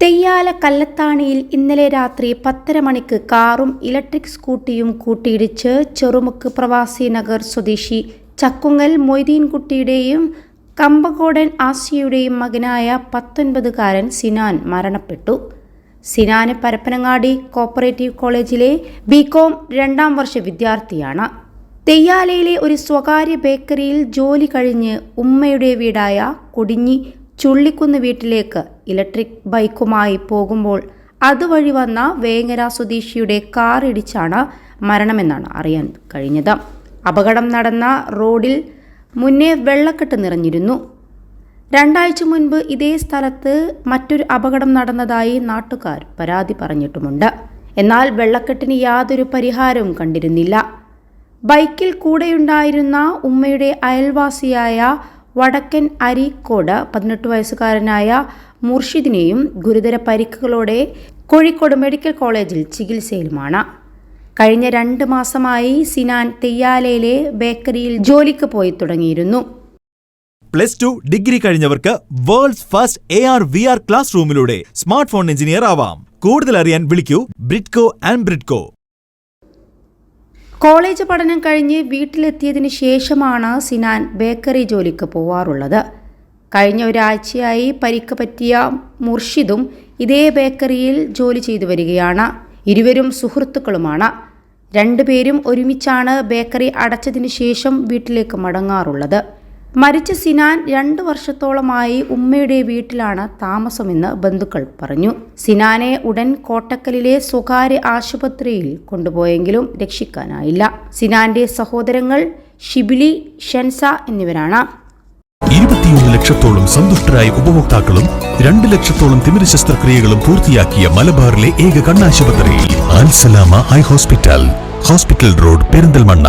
തെയ്യാല കല്ലത്താണിയിൽ ഇന്നലെ രാത്രി പത്തര മണിക്ക് കാറും ഇലക്ട്രിക് സ്കൂട്ടിയും കൂട്ടിയിടിച്ച് ചെറുമുക്ക് പ്രവാസി നഗർ സ്വദേശി ചക്കുങ്ങൽ മൊയ്തീൻകുട്ടിയുടെയും കമ്പകോടൻ ആസിയുടെയും മകനായ പത്തൊൻപതുകാരൻ സിനാൻ മരണപ്പെട്ടു. സിനാന് പരപ്പനങ്ങാടി കോപ്പറേറ്റീവ് കോളേജിലെ ബികോം രണ്ടാം വർഷ വിദ്യാർത്ഥിയാണ്. തെയ്യാലയിലെ ഒരു സ്വകാര്യ ബേക്കറിയിൽ ജോലി കഴിഞ്ഞ് ഉമ്മയുടെ വീടായ കൊടിഞ്ഞി ചുള്ളിക്കുന്ന് വീട്ടിലേക്ക് ഇലക്ട്രിക് ബൈക്കുമായി പോകുമ്പോൾ അതുവഴി വന്ന വേങ്ങര സ്വദേശിയുടെ കാർ ഇടിച്ചാണ് മരണമെന്നാണ് അറിയാൻ കഴിഞ്ഞത്. അപകടം നടന്ന റോഡിൽ മുന്നേ വെള്ളക്കെട്ട് നിറഞ്ഞിരുന്നു. രണ്ടാഴ്ച മുൻപ് ഇതേ സ്ഥലത്ത് മറ്റൊരു അപകടം നടന്നതായി നാട്ടുകാർ പരാതി പറഞ്ഞിട്ടുമുണ്ട്. എന്നാൽ വെള്ളക്കെട്ടിന് യാതൊരു പരിഹാരവും കണ്ടിരുന്നില്ല. ബൈക്കിൽ കൂടെയുണ്ടായിരുന്ന ഉമ്മയുടെ അയൽവാസിയായ വടക്കൻ അരീക്കോട് പതിനെട്ട് വയസ്സുകാരനായ മുർഷിദിനെയും ഗുരുതര പരിക്കുകളോടെ കോഴിക്കോട് മെഡിക്കൽ കോളേജിൽ ചികിത്സയിലുമാണ്. കഴിഞ്ഞ രണ്ട് മാസമായി സിനാൻ തെയ്യാലയിലെ ബേക്കറിയിൽ ജോലിക്ക് പോയി തുടങ്ങിയിരുന്നു. Plus two degree കഴിഞ്ഞവർക്ക് world's first A R V R class റൂമിലൂടെ smart phone engineer ആവാം. കൂടുതൽ അറിയാൻ വിളിക്കൂ ബ്രിഡ്കോ ആൻഡ് ബ്രിഡ്കോ. കോളേജ് പഠനം കഴിഞ്ഞ് വീട്ടിലെത്തിയതിന് ശേഷമാണ് സിനാൻ ബേക്കറി ജോലിക്ക് പോവാറുള്ളത്. കഴിഞ്ഞ ഒരാഴ്ചയായി പരിക്ക് പറ്റിയ മുർഷിദും ഇതേ ബേക്കറിയിൽ ജോലി ചെയ്തു വരികയാണ്. ഇരുവരും സുഹൃത്തുക്കളുമാണ്. രണ്ടുപേരും ഒരുമിച്ചാണ് ബേക്കറി അടച്ചതിന് ശേഷം വീട്ടിലേക്ക് മടങ്ങാറുള്ളത്. മരിച്ച സിനാൻ രണ്ടു വർഷത്തോളമായി ഉമ്മയുടെ വീട്ടിലാണ് താമസമെന്ന് ബന്ധുക്കൾ പറഞ്ഞു. സിനാനെ ഉടൻ കോട്ടക്കലിലെ സ്വകാര്യ ആശുപത്രിയിൽ കൊണ്ടുപോയെങ്കിലും രക്ഷിക്കാനായില്ല. സിനാന്റെ സഹോദരങ്ങൾ ഷിബിലി ഷെൻസ എന്നിവരാണ്. ഇരുപത്തിയൊന്ന് ലക്ഷത്തോളം സന്തുഷ്ടരായ ഉപഭോക്താക്കളും രണ്ട് ലക്ഷത്തോളം തിമിര ശസ്ത്രക്രിയകളും പൂർത്തിയാക്കിയ മലബാറിലെ ഏക കണ്ണാശുപത്രി eye hospital hospital road Perinthalmanna.